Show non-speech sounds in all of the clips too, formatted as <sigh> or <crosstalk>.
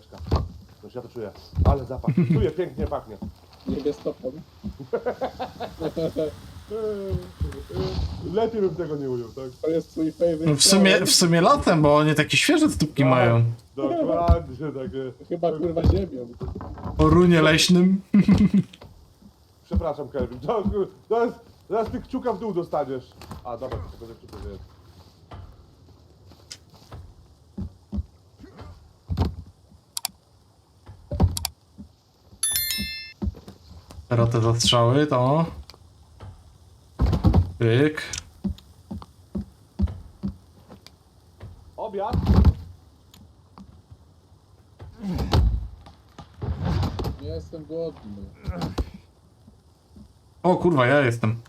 Cukiereczka. Już ja to czuję. Ale zapach. Czuję, pięknie pachnie. Nie bez stopą. Lepiej bym tego nie ujął, tak? To jest twój favorite. No w sumie, w sumie latem, bo oni takie świeże stópki Tak. mają. Dokładnie, takie. Chyba kurwa ziemią. O runie leśnym. Przepraszam, Kelvin. To, zaraz, zaraz ty kciuka w dół dostaniesz. A, dobra, to tego kciuka nie jest. Teraz te zastrzały, to. Pyk. Obiad? Nie jestem głodny. O kurwa, ja jestem.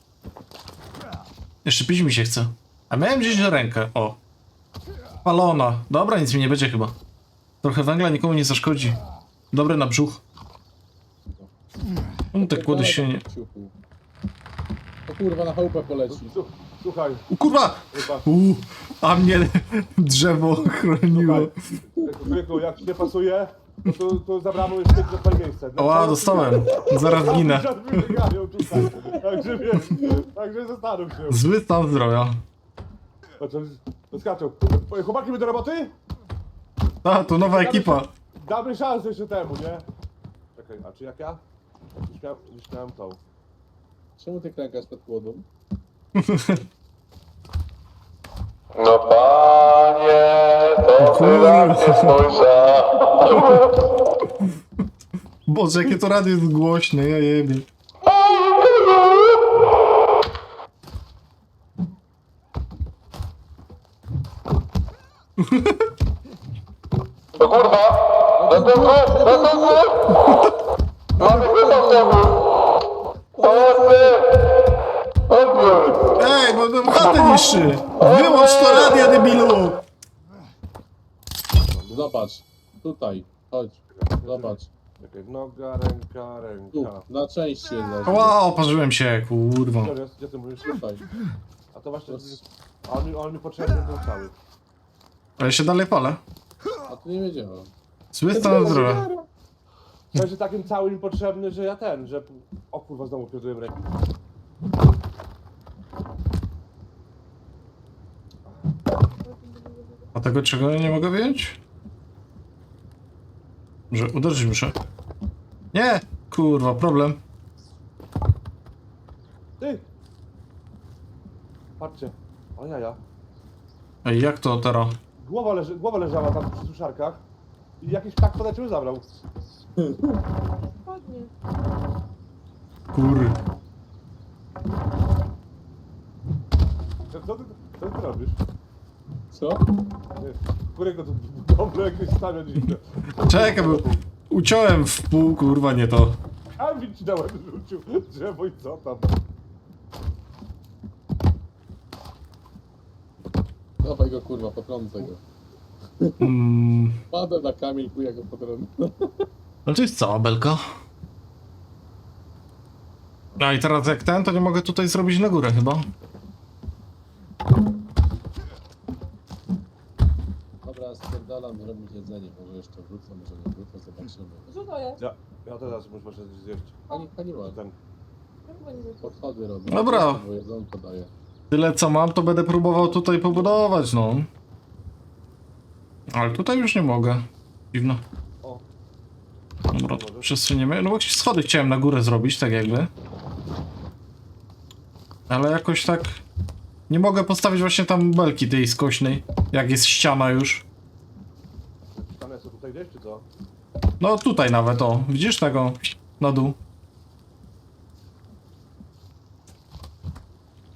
Jeszcze pić mi się chce. A miałem gdzieś rękę, o. Palona. Dobra, nic mi nie będzie chyba. Trochę węgla nikomu nie zaszkodzi. Dobry na brzuch. No te kłody się nie... Ciuchu. O kurwa na chałupę poleci. Słuchaj, O kurwa! chyba. U, a mnie drzewo chroniło. Człowieku, jak ci nie pasuje, to, to, to za bramą jest piękne twoje miejsce. No, Oła, dostałem. Zaraz ginę. Tutaj. Także wiesz, także zastanów się. Zły stan zdrowia. Znaczy, skaczą. Chłopaki, my do roboty? A, to nowa ekipa. Damy szansę jeszcze temu, nie? Czekaj, a czy jak ja? Już miałem, już miałem tą. Czemu ty klękasz pod kłodą? No panie, to na mnie spojrzał. Boże, jakie to radio jest głośne, ja jebie. No kurwa, ratunku, ratunku! Mamy pytał temu. Pomocy! Odbiór! Ej, bo nam chatę niszczy! Wyłącz to radio, debilu! Zobacz. Tutaj. Chodź. Zobacz. Czekaj, noga, ręka, Tu. ręka. Na części jest zaś. Ła, oparzyłem się, kurwa. Gdzie ty mówisz? Tutaj. A to właśnie... A on, mi- on mi potrzebny ten cały. A ja się dalej palę. A tu nie wiedziałem. Zły stan zdrowia. Sensie takim całym potrzebny, że ja ten, że... O kurwa, znowu pierdolę rękę. A tego czego nie mogę wyjąć? Że uderzyć muszę. Nie! Kurwa, problem. Ty! Patrzcie. O jaja. Ej, jak to teraz? Głowa, leży, głowa leżała tam przy suszarkach. I jakiś ptak podleciał zabrał. Ładnie. Kur... Co, ty, co ty robisz? Co? Którego tu dobre jakieś stawia dziwne. Czekaj, bo uciąłem w pół, kurwa, nie to. Kamil ci dałem rzucił drzewo i co tam? Dawaj go kurwa, potrącę go. Mm, Padę na kamień, chuja go potrącę. No to jest co, Belka? A i teraz jak ten, to nie mogę tutaj zrobić na górę chyba. Dobra, spierdalam zrobić jedzenie. Może jeszcze wrócę, może nie wrócę, zobaczymy. Co to jest? Ja, ja teraz muszę coś zjeść. Pani, pani ma. Ten. Chyba nie wiem. Podchody robię. Dobra. Bo jedzonko daje. Tyle co mam, to będę próbował tutaj pobudować, no. Ale tutaj już nie mogę. Dziwno. Dobra, to przesuniemy. No bo jakieś schody chciałem na górę zrobić, tak jakby. Ale jakoś tak... Nie mogę postawić właśnie tam belki tej skośnej, jak jest ściana już. stanę sobie tutaj gdzieś, czy co? No tutaj nawet, o. Widzisz tego? Na dół.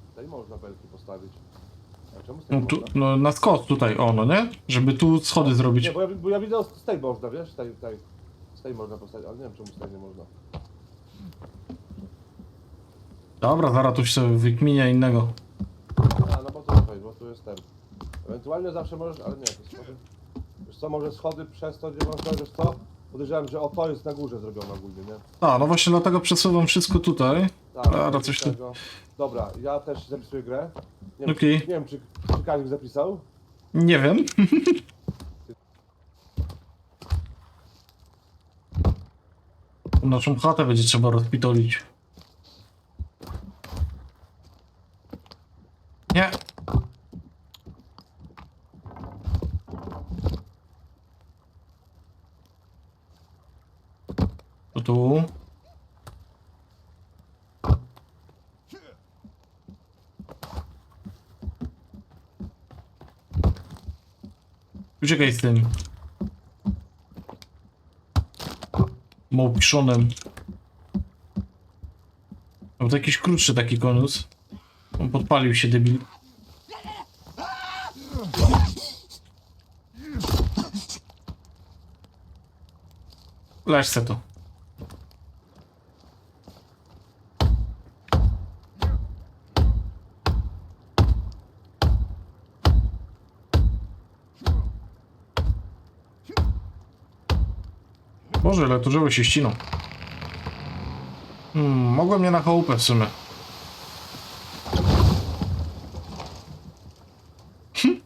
Tutaj można belki postawić. A czemu z tej No, tu, można? no na skos tutaj, o no nie? Żeby tu schody zrobić. Nie, bo ja, bo ja widzę z tej można, wiesz? Tej, tej, z tej można postawić, ale nie wiem czemu z tej nie można. Dobra, zaraz tu sobie wykminia innego. A, no bo to tutaj, bo tu jest ten. Ewentualnie zawsze możesz, ale nie, to. Wiesz co, może schody przez to, gdzie można, wiesz co? Podejrzewam, że o to jest na górze zrobione ogólnie, nie? A, no właśnie dlatego przesuwam wszystko tutaj. Tak, A, no coś coś tu- tego. Dobra, ja też zapisuję grę. Nie wiem, Okej. czy, nie wiem czy, czy Kazik zapisał. Nie wiem. <laughs> Naszą chatę będzie trzeba rozpitolić. Nie. To tu. Uciekaj z tym. Małpiszonem. No to jakiś krótszy taki konus. On podpalił się debil. Leż to. Boże, ale to drzewo się ściną. Hmm, mogłem mnie na chałupę w sumie. Hm.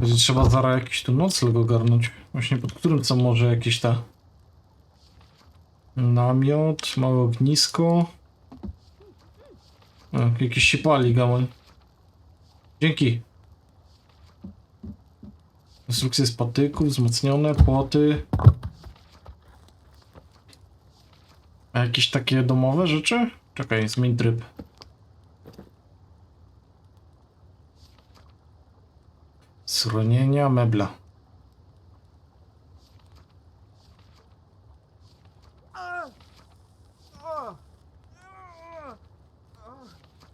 Będzie trzeba zaraz jakiś tu nocleg ogarnąć. Właśnie pod którym co może jakieś ta... Namiot, małe ognisko. Jakiś się pali gamoń. Dzięki. Konstrukcje z patyków, wzmocnione, płoty. A jakieś takie domowe rzeczy? Czekaj, zmień tryb. Schronienia, mebla.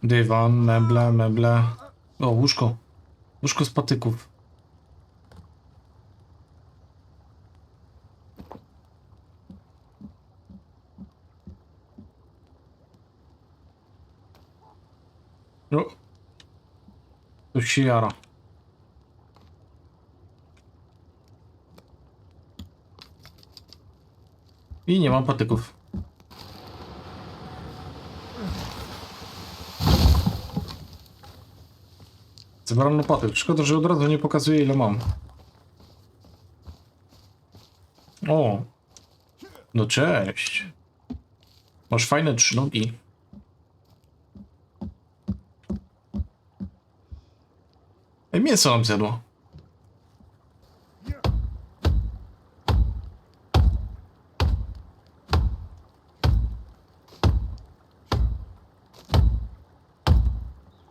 Dywan, meble, meble. O, łóżko. Łóżko z patyków. No. To się jara. I nie mam patyków. Zebrano patyk. Szkoda, że od razu nie pokazuje ile mam. O. No cześć. Masz fajne trzy mięso nam zjadło.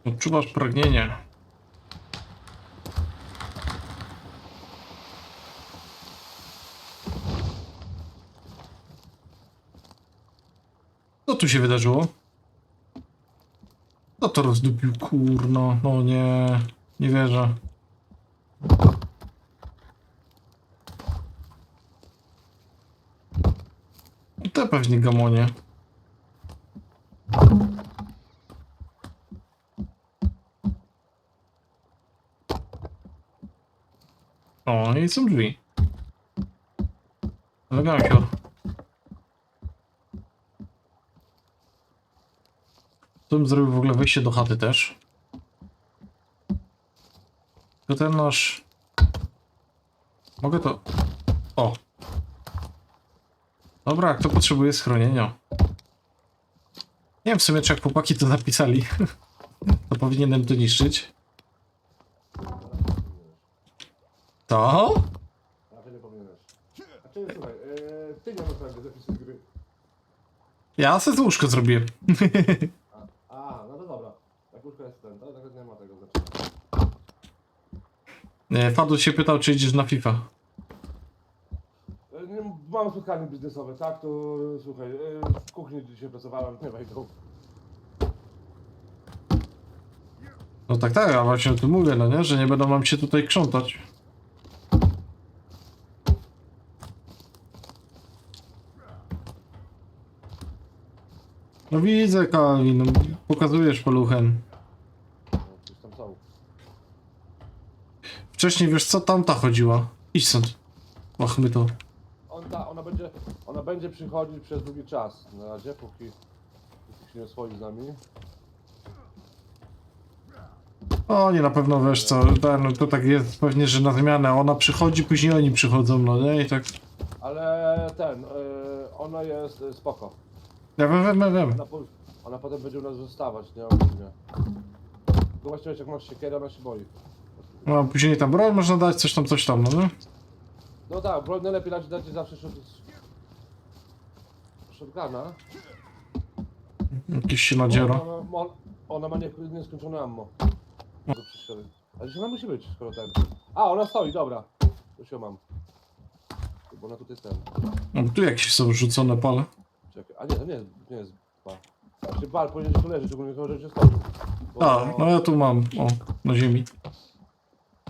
Odczuwasz pragnienie. Co tu się wydarzyło? Kto to rozdupił, kurno? No nie, nie wierzę. To pewnie gamonie. O, i są drzwi. Elegancko. Tu bym zrobił w ogóle wejście do chaty też. To ten nasz... Mogę to... O! Dobra, kto potrzebuje schronienia? Nie wiem w sumie, czy jak chłopaki to napisali, <laughs> to powinienem to niszczyć. To? Raczej nie powinieneś. A czy słuchaj, yy, ty nie masz jakby zapisy z gry. Ja se z łóżko zrobiłem. <laughs> A, a, no to dobra. Jak łóżko jest ten, to nawet nie ma tego znaczenia. Nie, Fadu się pytał, czy idziesz na FIFA. E, nie, Mam spotkanie biznesowe, tak? To słuchaj, e, w kuchni dzisiaj pracowałem, <laughs> nie wejdą. No tak, tak, a właśnie o tym mówię, no nie? Że nie będą nam się tutaj krzątać. No widzę, Kalwin, no, pokazujesz paluchem. No, gdzieś tam są. Wcześniej, wiesz co, tamta chodziła. Idź stąd. Machmy to. On, ta, ona, będzie, ona będzie przychodzić przez długi czas. Na razie, póki, póki się nie oswoi z nami. O, nie, na pewno, wiesz co, ten, to tak jest pewnie, że na zmianę. Ona przychodzi, później oni przychodzą, no nie? I tak... Ale ten, y, ona jest y, spoko. Ja wiem, wiem, wiem, wiem. Ona, po, ona potem będzie u nas zostawać, nie? Ogólnie. No właśnie wiesz, jak masz siekierę, ona się boi. No, a później tam broń można dać, coś tam, coś tam, no nie? No tak, broń najlepiej dać, dać zawsze shot... shotguna. Jakieś się nadziera. Ona, ma- ona ma nie, nieskończone ammo. Do przestrzeleń. Ale gdzie ona musi być, skoro ten... A, ona stoi, dobra. Już ją mam. Bo ona tutaj ten. No, tu jakieś są rzucone pale. Czekaj. A nie, to nie jest, nie jest bal. Właśnie bal powinien tu leżeć, ogólnie chyba, że się stoi. Bo- A, no ja tu mam, o, na ziemi.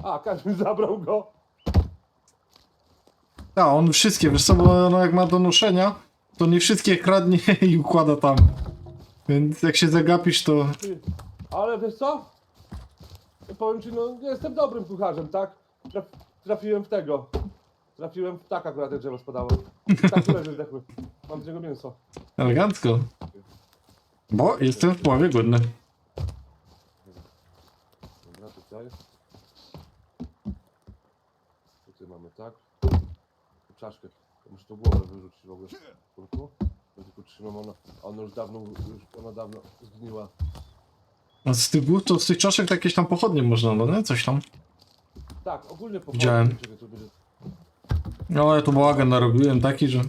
A, każdy <laughs> zabrał go. A, on wszystkie, wiesz co, bo no jak ma do noszenia, to nie wszystkie kradnie <laughs> i układa tam. Więc jak się zagapisz, to... Ty, Ale wiesz co? Powiem ci, no nie jestem dobrym kucharzem, tak? Traf, trafiłem w tego. Trafiłem w tak akurat jak drzewo spadało. Tak leży zdechły. Mam z niego mięso. Elegancko. Bo jestem w połowie głodny. Dobra, tutaj. Tutaj mamy tak. Czaszkę. Ja Muszę tą głowę wyrzucić w ogóle. Kurku. Ja tylko trzymam ona. Ona już dawno, już ona dawno zgniła. A z tych głów to z tych czaszek to jakieś tam pochodnie można, no nie? Coś tam. Tak, ogólnie po Widziałem. Czekaj, tu będzie No ja tu bałagan narobiłem taki, że...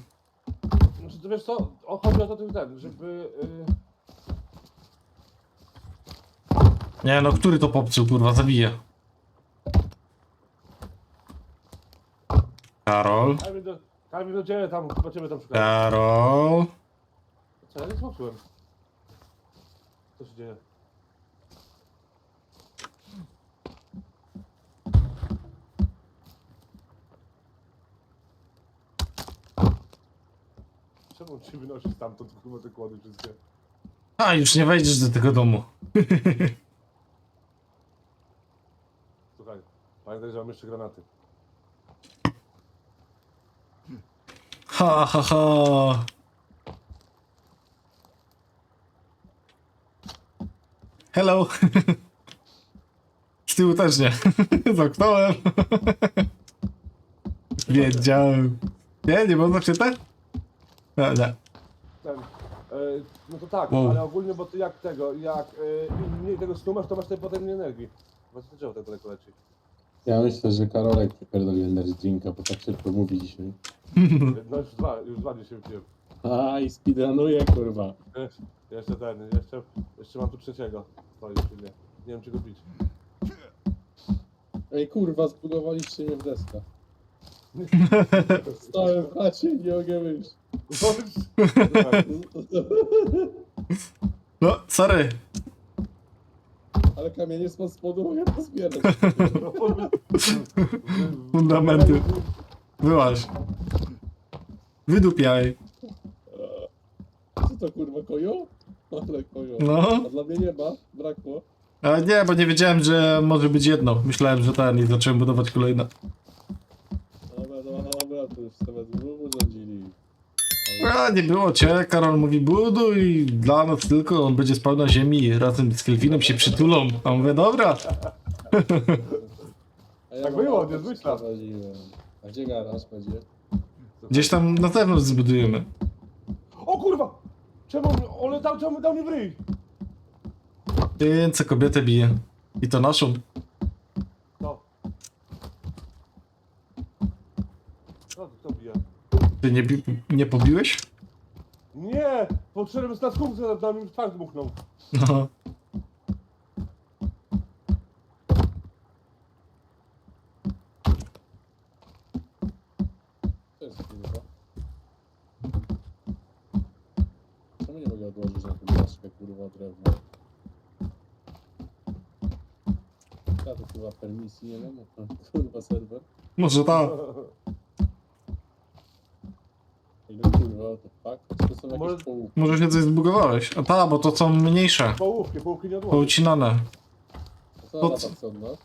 Znaczy, to wiesz co, o, chodzi o to ten, ten żeby... Yy, Nie no, który to popsuł, kurwa, zabije. Karol. Kamil do, Kamil do ciebie tam, do ciebie tam szukać. Karol. Co, ja nie zmoczyłem. Co się dzieje? Czemu ci wynosi stamtąd kurwa te kłody wszystkie? A, już nie wejdziesz do tego domu. <laughs> Słuchaj, pamiętaj, że mam jeszcze granaty. Ha, ha, ha. Hello. <laughs> Z tyłu też nie. <laughs> Zamknąłem. <laughs> Wiedziałem. Nie, nie można czytać? No, nie. Ten, e, no to tak, Wow. ale ogólnie, bo ty jak tego, jak e, im mniej tego snu masz, to masz tej potem mniej energii. Właśnie to drzewo tak daleko leci. Ja myślę, że Karolek przypierdolił energy drinka, bo tak szybko mówi dzisiaj. No już dwa, już dwa dzisiaj wypiłem. A i speedrunuje, kurwa. Jeszcze, ten, jeszcze, jeszcze mam tu trzeciego. To już nie, nie wiem czy go bić. Ej, kurwa, zbudowaliście mnie w deskę. <laughs> Stałem w chacie i nie mogę wyjść. <laughs> No, sorry. Ale kamienie spod spodu mogę pozbierać. <laughs> Fundamenty. Byłaś. Wydupiaj. Co to kurwa, koją? Ale koją. No. A dla mnie nie ma, brakło. Ale nie, bo nie wiedziałem, że może być jedno. Myślałem, że ten i zacząłem budować kolejne. Dobra, dobra, dobra, to już nawet urządzili. A, nie było cię, Karol mówi buduj dla nas tylko, on będzie spał na ziemi razem z Kelvinem się przytulą. A mówię, dobra. A ja Tak mam było, auto nie zmyślam. A gdzie garaż będzie? Gdzieś tam na zewnątrz zbudujemy. O kurwa! Czemu on dał, czemu dał mi w ryj? Co kobietę bije. I to naszą. No. Co kto bije? Ty nie, bi- nie pobiłeś? Nie! Podszedłem z na skórce, dał mi w twarz dmuchnął. No. To jest kurwa. Czemu nie mogę odłożyć na tym blaszkę, kurwa, drewno? Ja to chyba permisji nie mam, a to kurwa serwer. Może ta. <laughs> To? To są jakieś Może- połówki. Może się coś zbugowałeś. A ta, bo to są mniejsze. Połówki, połówki nie odłożył. Poucinane. Co to na co? tak od nas?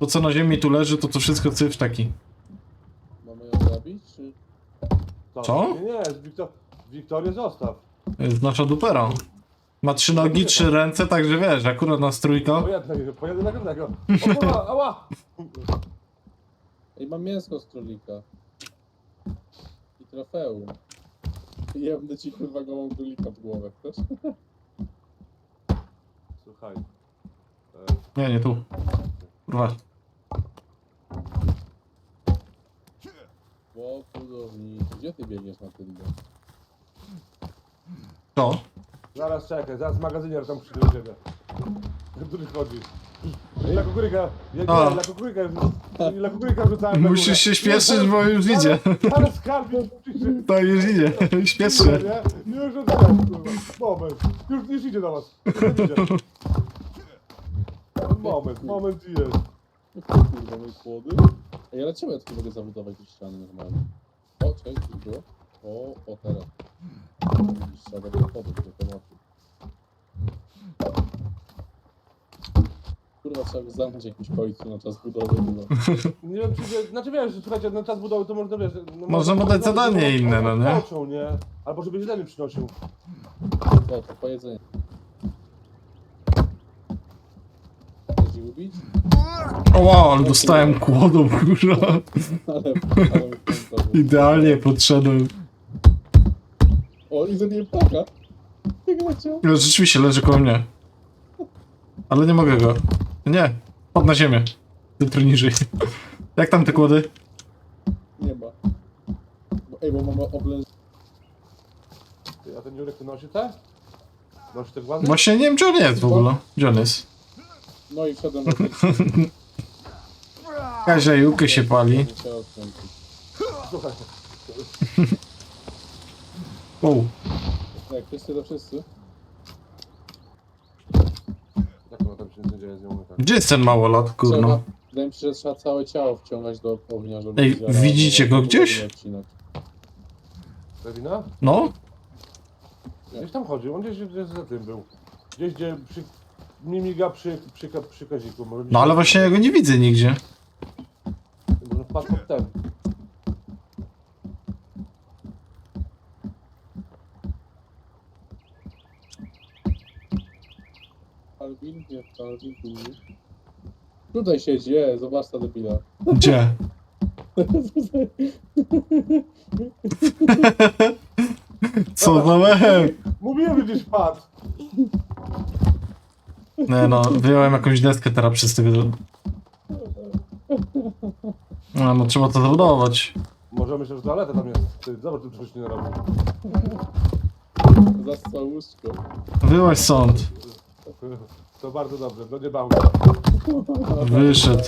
To co na ziemi tu leży, to to wszystko cyf taki. Mamy ją zabić, czy... Co? Nie, nie, z Wiktor... Wiktorię zostaw. To jest nasza dupera. Ma trzy nogi, trzy ręce, także wiesz, akurat nas trójka. Po jednej, po jednej na każdego. O kurwa, ała! Ej, mam mięsko z królika. trofeum. Jebnę ci kurwa gołą królika w głowę, chcesz? <laughs> Słuchaj. E, Nie, nie tu. Kurwa. Bo budownik. Gdzie ty biegniesz na tym? To? zaraz czekaj, zaraz magazynier tam przyjdzie do ciebie. <laughs> Który chodzi. Dla kukuryka, ja A. nie, dla kukuryka, dla kukuryka rzucałem na Musisz się śpieszyć, bo już widzę. Ale skarbnik przyjdzie. To już idzie. Śpiesz się. Nie? Już rzucałem, kurwa. Moment. Już, już idzie do was. Już idzie. Moment, moment i jest. Kurwa, mój płody. Ej, ale czemu ja tu mogę zabudować te ściany normalnie? O, cześć, tu było. O, o teraz. Widzisz, Trzeba do podejść do tematu. Kurwa, trzeba by zamknąć jakiś końcu na czas budowy. Chyba. <laughs> Nie wiem, czy wie, znaczy wiesz, że słuchajcie, na czas budowy to można wiesz. No, Można mu dać zadanie inne, no nie? Odpoczął, nie? Albo żeby jedzenie przynosił. O, to powiedzenie. Chcesz ich ubić? O wow, ale dostałem kłodą, kurwa. <laughs> Ale, ale Idealnie podszedłem. O, i zabiję ptaka. Jak leciał. No, Rzeczywiście leży koło mnie. Ale nie mogę go. Nie. Pod na ziemię. Jutro niżej. Jak tam te kłody? Nie ma. Bo, ej, bo mamy oblęż... Ty, A ten Jurek tu nosi te? Nosi te głazy? Właśnie nie wiem, gdzie on jest w ogóle. Gdzie on jest? No i wszedłem na Kazia Jukę się pali. Musiała odkręcić. Słuchaj. Wow. Jak wszyscy to wszyscy? Jak tam się dzieje z nią? Tak. Gdzie jest ten małolat, kurno? Trzeba, wydaje mi się, że trzeba całe ciało wciągać do ognia, żeby... Ej, widzicie go gdzieś? nie odcinać. Lewina? No? Gdzieś tam chodził, on gdzieś, gdzieś za tym był. Gdzieś gdzie przy... Mi miga przy, przy, przy, przy kaziku. Może No ale właśnie ja go nie widzę nigdzie. Może wpadł pod ten. Alvin? Nie, to Alvin tu nie. Tutaj siedzi, je, zobacz ta debila. Gdzie? Co za łeb? Mówiłem, że gdzieś wpadł. Nie no, wyjąłem jakąś deskę teraz przez tego... No, no trzeba to zabudować. Może myślę, że toaleta tam jest. Ty, zobacz, tu czegoś nie robił. Zastał łóżko. Wyłaź sąd. <laughs> To bardzo dobrze, no nie bał Wyszedł.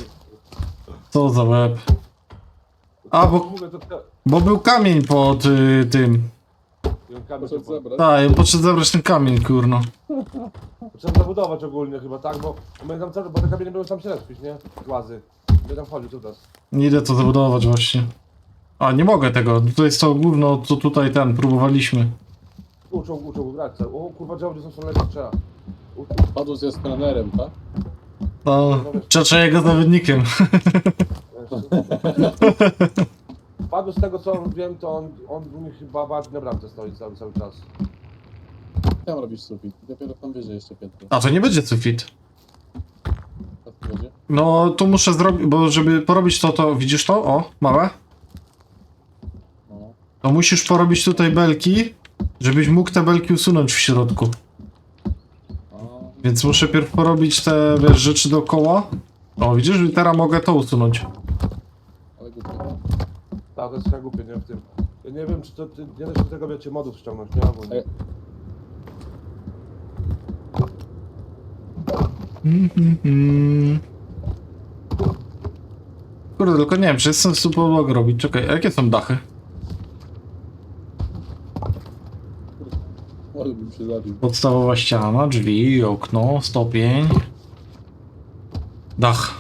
Co za łeb. A, bo, Mówię, to te... bo był kamień pod y, tym. Się pod... zebrać. Tak, ja podszedł zabrać ten kamień, kurno. Trzeba zabudować ogólnie chyba, tak? Bo my tam cały, bo te kamienie będą tam się respić, nie? Łazy. Nie tam chodził, tu nas. Nie idę to zabudować właśnie. A, nie mogę tego. To jest to główno, co tutaj ten, próbowaliśmy. Uczą, uczą grać cały. O kurwa, działo, gdzie są są lepsze trzeba. Padł jest trenerem, tak? No, trzeba jego zawodnikiem. <laughs> Padł z tego co wiem, to on, on u nich chyba bardziej na bramce stoi cały, cały czas. Tam robisz sufit. Dopiero tam wyżej jeszcze piętro. A to nie będzie sufit. Tak to będzie? No, to muszę zrobić, bo żeby porobić to, to widzisz to? O, małe? No. To musisz porobić tutaj belki, żebyś mógł te belki usunąć w środku. Więc muszę pierw porobić te, wiesz, rzeczy dookoła. O, widzisz, i teraz mogę to usunąć. ale głupio. Tak, to jest trochę głupie, nie? W tym. Ja nie wiem, czy to, ty, nie da się do tego, wiecie, modów ściągnąć, nie? Albo nie. Ej. Kurde, tylko nie wiem, czy jest sens tu podłogę robić. Czekaj, a jakie są dachy? Ale bym się zabił. Podstawowa ściana, drzwi, okno, stopień. Dach.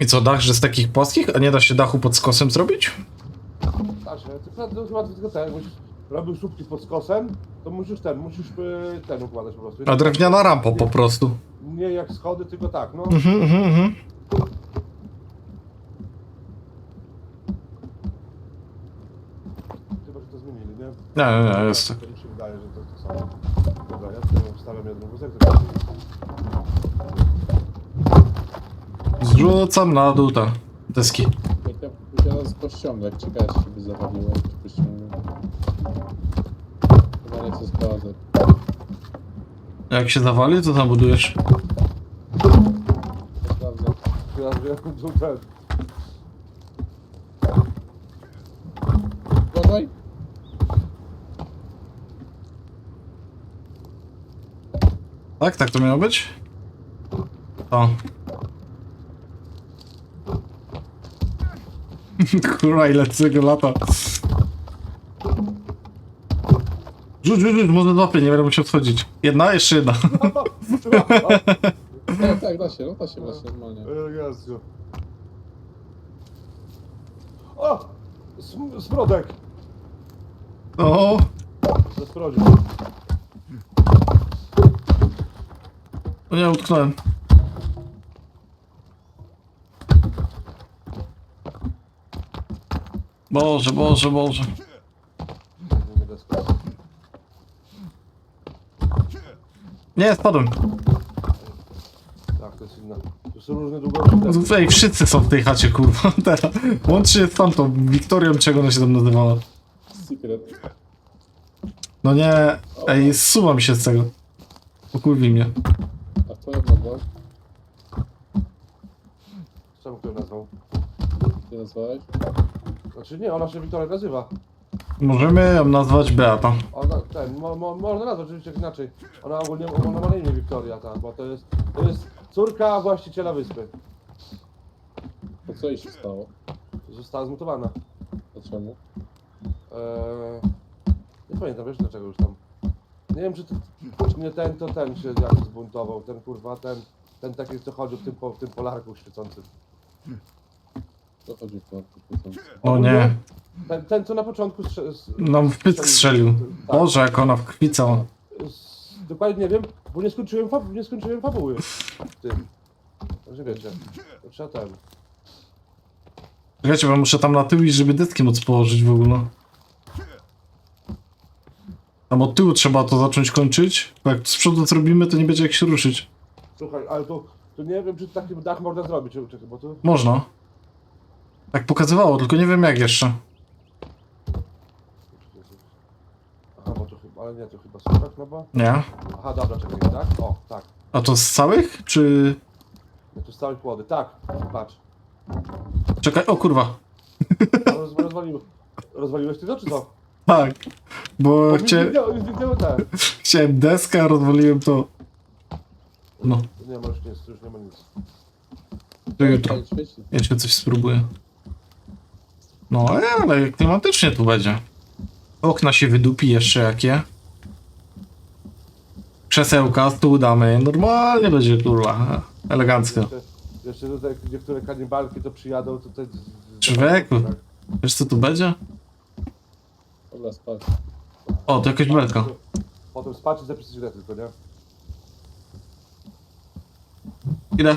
I co, dach, że z takich płaskich? A nie da się dachu pod skosem zrobić? Tak, że ty to, to chyba tylko ten, musisz robił słupki pod skosem, to musisz ten, musisz y, ten układać po prostu. A drewniana rampa po prostu. Nie jak schody, tylko tak, no. Mhm, mhm, mhm. Chyba, że to zmienili, nie? Nie, nie, nie, jest. To mi się wydaje, że to to samo. Dobra, ja tutaj wstawiam jeden wózek, to Rzucam na dół te deski. Jak ja musiałem z pościągać, ciekawe czy by zawaliło, jak ci pościągnął. Chyba nie chcę sprawdzać. Jak się zawali, to tam budujesz. Nie sprawdzę. Ja wiem, ten. Tak, tak to miało być? To. <laughs> Kurwa, ile tego lata. Rzuć, rzuć, rzuć, może złapię, nie będę musiał wchodzić. Jedna, jeszcze jedna. Tak, <laughs> tak, da się, no da się właśnie normalnie. Elegancko. O! Sm- Smrodek! O, Ze. O nie, utknąłem. Boże, Boże, Boże. Nie spadłem. Tak, to jest inna. To są różne długości. Ej, wszyscy są w tej chacie, kurwa, <laughs> teraz. Łącznie z tamtą Wiktorią, czego ona się tam nazywała. Secret. No nie, ej, zsuwa mi się z tego. Pokurwi mnie. Kto ją nazwał? Czemu kto ją nazwał? Ty nazwałeś? Znaczy nie, ona się Wiktoria nazywa. Możemy ją nazwać Beata. Ona, ten, mo, mo, można nazwać oczywiście inaczej. Ona ogólnie ona ma na imię Wiktoria, tak, bo to jest, to jest córka właściciela wyspy. To co jej się stało? Została zmutowana. Dlaczego? Eee, nie pamiętam, wiesz dlaczego już tam. Nie wiem, czy, to, czy nie ten, to ten się jakoś zbuntował. Ten kurwa, ten, ten taki, co chodził w tym, po, w tym polarku świecącym. Co chodzi w tym O nie, Ten, ten co na początku strze- s- nam w pysk strzelił. Tak. Boże, jak ona w krwi cała. S- Dokładnie nie wiem, bo nie skończyłem, fab- nie skończyłem fabuły. w Tym. Także wiecie, to trzeba ten. Wiecie, bo muszę tam na tył iść, żeby deski móc położyć w ogóle. Tam od tyłu trzeba to zacząć kończyć, bo jak z przodu zrobimy, to nie będzie jak się ruszyć. Słuchaj, ale to, to nie wiem, czy taki dach można zrobić, czekaj, bo to... Można. Tak pokazywało, tylko nie wiem jak jeszcze. Aha, bo to chyba, ale nie, to chyba słuchać chyba. Nie. Aha, dobra, czekaj, tak? O, tak. A to z całych, czy... Nie, to z całej płody, tak, patrz. Czekaj, o kurwa. Roz, rozwalił, rozwaliłeś ty to, czy co? Tak. Bo widziałem te. chciałem deskę, a rozwaliłem to. No, Nie ma już nic, już nie ma nic. to jutro. Fajnie świeci. Jeszcze coś spróbuję. No, ale klimatycznie tu będzie. Okna się wydupi jeszcze jakie. Krzesełka, stół damy. Normalnie będzie kurwa. Elegancko. Jeszcze, jeszcze tutaj niektóre kanibalki to przyjadą tutaj. Człowieku. tak. Wiesz co tu będzie? Dobra, spać. O, to jakaś belka. Potem spać i zapisać grę tylko, nie? Ile?